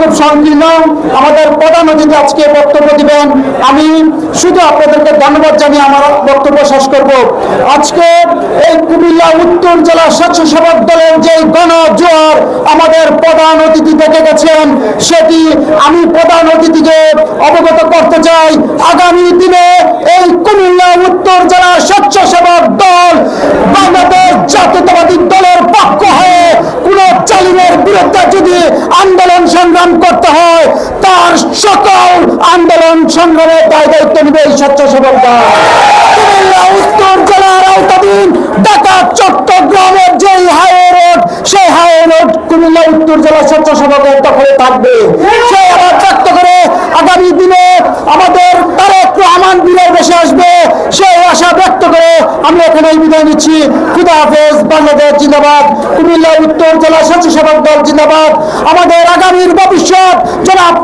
খুব সংকীর্ণ। আমাদের প্রধান অতিথি আজকে বক্তব্য দিবেন। আমি শুধু আপনাদেরকে ধন্যবাদ জানিয়ে আমার বক্তব্য শেষ করব। আজকে এই কুমিল্লা উত্তর জেলা স্বেচ্ছাসেবক দলের যে গণ জোয়ার আমাদের প্রধান অতিথি থেকে গেছেন, সেটি আমি প্রধান অতিথিকে অবগত করতে চাই। আগামী দিনে এই কুমিল্লা উত্তর জেলা স্বেচ্ছাসেবক দল বাংলাদেশ জাতীয়তাবাদী দলের পক্ষ হয়ে কোন চালিমের বিরুদ্ধে যদি আন্দোলন সংগ্রাম করতে হয়, তার সকল আন্দোলন সংগ্রামের দায় দায়িত্ব নেবে এই উত্তর জেলার আওতাধীন ঢাকা, চট্টগ্রামের যে হাইওয়ে রোড, সেই হাইওয়ে রোড কুমিল্লা, উত্তর জেলা স্বেচ্ছাসেবকের দখলে থাকবে। সেই আবার করে, আগামী দিনে আমাদের তারেক রহমান বীরের বেশে আমরা এখানে বিদায় নিচ্ছি। খুদা হাফেজ, বাংলাদেশ জিন্দাবাদ। কুমিল্লা উত্তর জেলা স্বেচ্ছাসেবক দল জিন্দাবাদ। আমাদের আগামীর ভবিষ্যৎ, জনাব